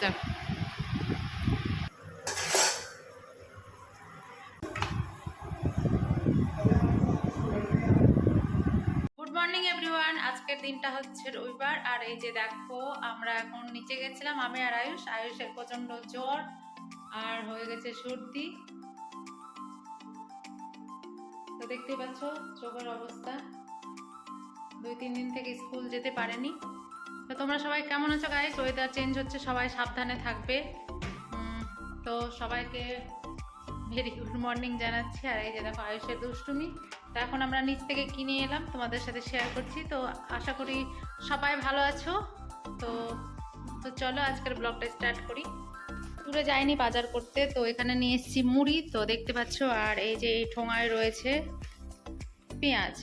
Good morning everyone আজকের দিনটা হচ্ছে রবিবার। আর এই যে দেখো, আমরা এখন নিচে গেছিলাম, আমি আর আয়ুষ। আয়ুষের প্রচণ্ড জ্বর আর হয়ে গেছে সর্দি। তো দেখতেই পাচ্ছ, চোখের অবস্থা। দুই, তিন দিন থেকে স্কুল যেতে পারেনি। তো তোমরা সবাই কেমন আছো গাইস ওয়েদার চেঞ্জ হচ্ছে, সবাই সাবধানে থাকবে। তো সবাইকে ভেরি গুড মর্নিং জানাচ্ছি। আর এই যে দেখো, আয়ুষের দুষ্টুমি। তো এখন আমরা নিচ থেকে কিনে এলাম, তোমাদের সাথে শেয়ার করছি। তো আশা করি সবাই ভালো আছো। তো তো চলো আজকের ব্লগটা স্টার্ট করি। দূরে যাইনি বাজার করতে, তো এখানে নিয়ে এসেছি মুড়ি। তো দেখতে পাচ্ছ, আর এই যে এই ঠোঙায় রয়েছে পেঁয়াজ।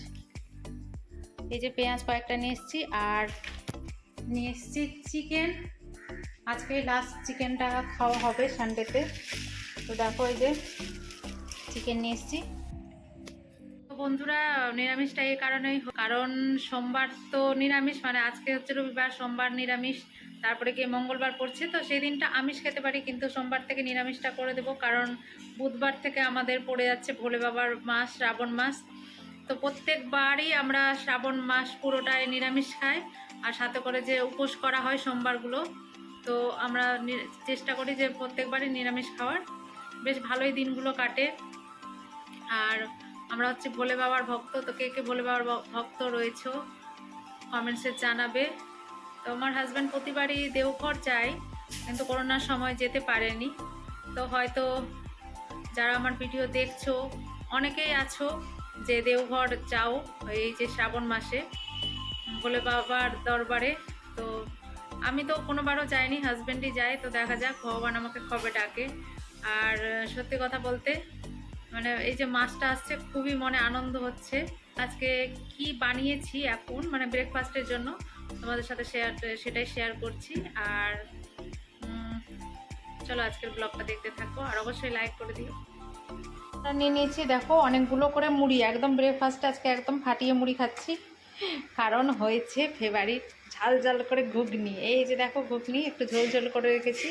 এই যে পেঁয়াজ কয়েকটা নিয়ে এসেছি, আর নিয়ে এসেছি চিকেন আজকে লাস্ট চিকেনটা খাওয়া হবে সানডেতে তো দেখো এই যে চিকেন নিয়ে এসেছি। বন্ধুরা, নিরামিষটা এই কারণেই কারণ সোমবার তো নিরামিষ মানে আজকে হচ্ছে রবিবার, সোমবার নিরামিষ, তারপরে গিয়ে মঙ্গলবার পড়ছে। তো সেই দিনটা আমিষ খেতে পারি, কিন্তু সোমবার থেকে নিরামিষটা করে দেবো, কারণ বুধবার থেকে আমাদের পড়ে যাচ্ছে ভোলে বাবার মাস, শ্রাবণ মাস। তো প্রত্যেকবারই আমরা শ্রাবণ মাস পুরোটাই নিরামিষ খাই। আর সাথে করে যে উপোস করা হয় সোমবারগুলো, তো আমরা চেষ্টা করি যে প্রত্যেকবারই নিরামিষ খাওয়ার। বেশ ভালোই দিনগুলো কাটে। আর আমরা হচ্ছে ভোলে বাবার ভক্ত, তো কে কে ভোলে বাবার ভক্ত রয়েছে কমেন্টসে জানাবে। তো আমার হাজব্যান্ড প্রতিবারই দেওঘর যায়, কিন্তু করোনার সময় যেতে পারেনি। তো হয়তো যারা আমার ভিডিও দেখছ, অনেকেই আছো যে দেওঘর যাও এই যে শ্রাবণ মাসে। ভোলে বাবার দরবারে। তো আমি তো কোনোবারও যাইনি হাজব্যান্ডই যায়, তো দেখা যাক, ভগবান আমাকে কবে ডাকে। আর সত্যি কথা বলতে মানে এই যে মাছটা আসছে, খুবই মনে আনন্দ হচ্ছে। আজকে কি বানিয়েছি এখন মানে ব্রেকফাস্টের জন্য, তোমাদের সাথে শেয়ার সেটাই শেয়ার করছি। আর চলো আজকের ব্লগটা দেখতে থাকো, আর অবশ্যই লাইক করে দিও। নিয়ে নিয়েছি, দেখো, অনেকগুলো করে মুড়ি, একদম ব্রেকফাস্ট আজকে একদম ফাটিয়ে মুড়ি খাচ্ছি। কারণ হয়েছে ফেভারিট। ঝাল ঝাল করে ঘুগনি। এই যে দেখো ঘুগনি, একটু ঝোল ঝোল করে রেখেছি।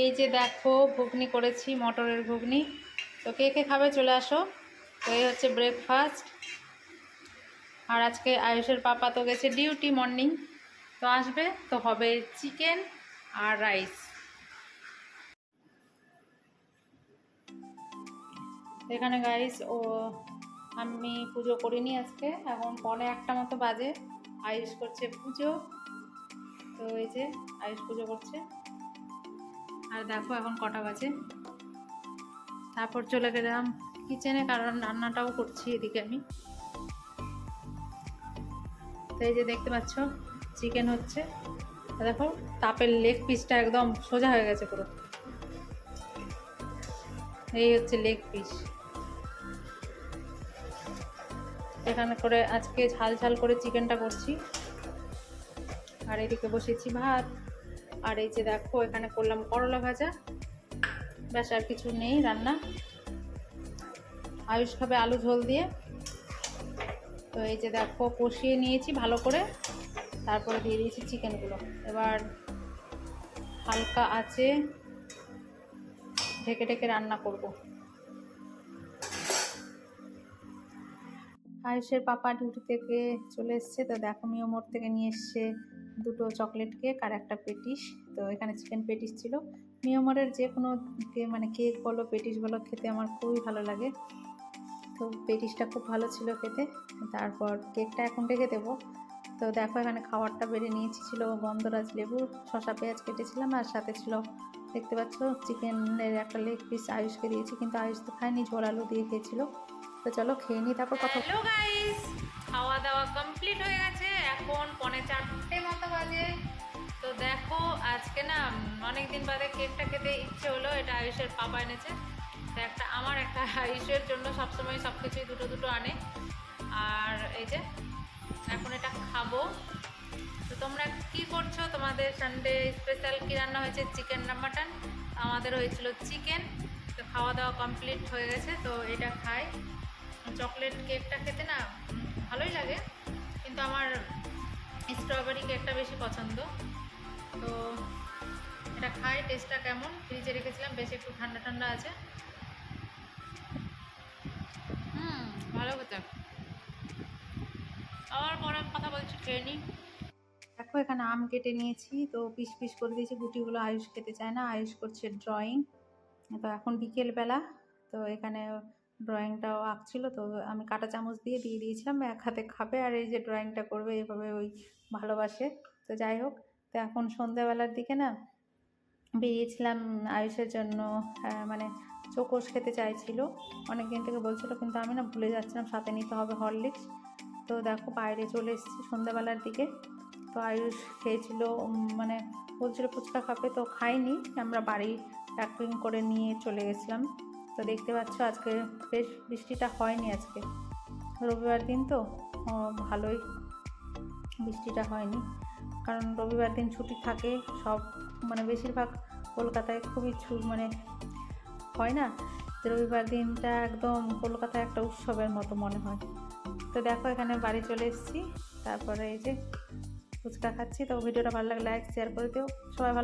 এই যে দেখো ঘুগনি করেছি, মটরের ঘুগনি। তো কে কে খাবে চলে আসো। তো এই হচ্ছে ব্রেকফাস্ট আর আজকে আয়ুষের পাপা তো গেছে ডিউটি মর্নিং তো আসবে, তো হবে চিকেন আর রাইস এখানে গাইস ও আমি পুজো করিনি আজকে, এখন পরে একটা মতো বাজে। আয়ুষ করছে পুজো। তো এই যে, আয়ুষ পুজো করছে। আর দেখো এখন কটা বাজে। তারপর চলে গেলাম কিচেনে কারণ রান্নাটাও করছি এদিকে আমি। তো এই যে দেখতে পাচ্ছ চিকেন হচ্ছে। দেখো, তাপের লেগ পিসটা একদম সোজা হয়ে গেছে পুরো। এই হচ্ছে লেগ পিস এখানে করে আজকে ঝাল ঝাল করে চিকেনটা করছি। আর এদিকে বসেছি ভাত। আর এই যে দেখো, এখানে করলাম করলা ভাজা। ব্যাস, আর কিছু নেই রান্না। আয়ুষ খাবে আলু ঝোল দিয়ে। তো এই যে দেখো, কষিয়ে নিয়েছি ভালো করে। তারপরে দিয়ে দিয়েছি চিকেনগুলো। এবার হালকা আছে ঢেকে ঢেকে রান্না করব। আয়ুষের পাপা ডিউটি থেকে চলে এসছে। তো দেখো মিওমোর থেকে নিয়ে এসছে দুটো চকলেট কেক আর একটা পেটিস। তো এখানে চিকেন পেটিস ছিল। মিওমোরের যে কোনো কে- মানে কেক বলো, পেটিস বলো, খেতে আমার খুবই ভালো লাগে। তো পেটিসটা খুব ভালো ছিল খেতে। তারপর কেকটা এখন রেখে দেবো। তো দেখো এখানে খাবারটা বেড়ে নিয়েছি, ছিল গন্ধরাজ লেবু, শসা, পেঁয়াজ কেটেছিলাম আর সাথে ছিল দেখতে পাচ্ছ চিকেনের একটা লেগ পিস আয়ুষকে দিয়েছি। কিন্তু আয়ুষ তো খায়নি, ঝোল আলু দিয়ে খেয়েছিল। তো চলো খেয়ে নিই, তারপর কথা হ্যালো গাইস খাওয়া দাওয়া কমপ্লিট হয়ে গেছে। এখন পনে চারটে মতো বাজে। তো দেখো, আজকে না অনেক দিন বাদে কেকটা খেতে ইচ্ছে হলো, এটা আয়ুষের পাপা এনেছে। তো একটা, আমার একটা আয়ুষের জন্য সবসময় সব কিছুই দুটো দুটো আনে। আর এই যে, এখন এটা খাব। তো তোমরা কি করছ? তোমাদের সানডে স্পেশাল কি রান্না হয়েছে? চিকেন না মাটন আমাদের হয়েছিল চিকেন তো খাওয়া দাওয়া কমপ্লিট হয়ে গেছে, তো এটা খাই। চকলেট কেকটা খেতে না ভালোই লাগে। কিন্তু আমার স্ট্রবেরি কেকটা বেশি পছন্দ। তো এটা খাই টেস্টটা কেমন? ফ্রিজে রেখেছিলাম, বেশ একটু ঠান্ডা ঠান্ডা আছে। হুম, ভালো খেতে। আবার পরে কথা বলছি ট্রেনিং দেখো, এখানে আম কেটে নিয়েছি, তো পিস পিস করে দিয়েছি। গুটিগুলো আয়ুষ খেতে চায় না, আয়ুষ করছে ড্রয়িং তো এখন বিকেলবেলা, তো এখানে ড্রয়িংটাও আঁকছিল, তো আমি কাঁটা চামচ দিয়ে দিয়ে দিয়েছিলাম, এক হাতে খাবে আর এই যে ড্রয়িংটা করবে, এভাবে ওই ভালোবাসে। তো যাই হোক, তো এখন সন্ধ্যাবেলার দিকে না, বেরিয়েছিলাম আয়ুষের জন্য মানে চোকোস খেতে চাইছিল। অনেক দিন থেকে বলছিল, কিন্তু আমি না ভুলে যাচ্ছিলাম, সাথে নিতে হবে হরলিক্স তো দেখো, বাইরে চলে এসেছি সন্ধ্যাবেলার দিকে। তো আয়ুষ খেয়েছিল মানে বলছিল, ফুচকা খাবে, তো খাইনি। আমরা বাড়ি প্যাকিং করে নিয়ে চলে গেছিলাম। তো দেখতে পাচ্ছ আজকে বেশ বৃষ্টিটা হয়নি আজকে। রবিবার দিন তো ভালোই বৃষ্টিটা হয়নি। কারণ রবিবার দিন ছুটি থাকে, সব মানে বেশিরভাগ কলকাতায় খুবই ছু মানে হয় না? রবিবার দিনটা একদম কলকাতায় একটা উৎসবের মতো মনে হয়। তো দেখো এখানে বাড়ি চলে এসেছি, তারপরে এই যে ফুচকা খাচ্ছি। তো ভিডিওটা ভালো লাগলে লাইক শেয়ার করে দিও। সবাই ভালো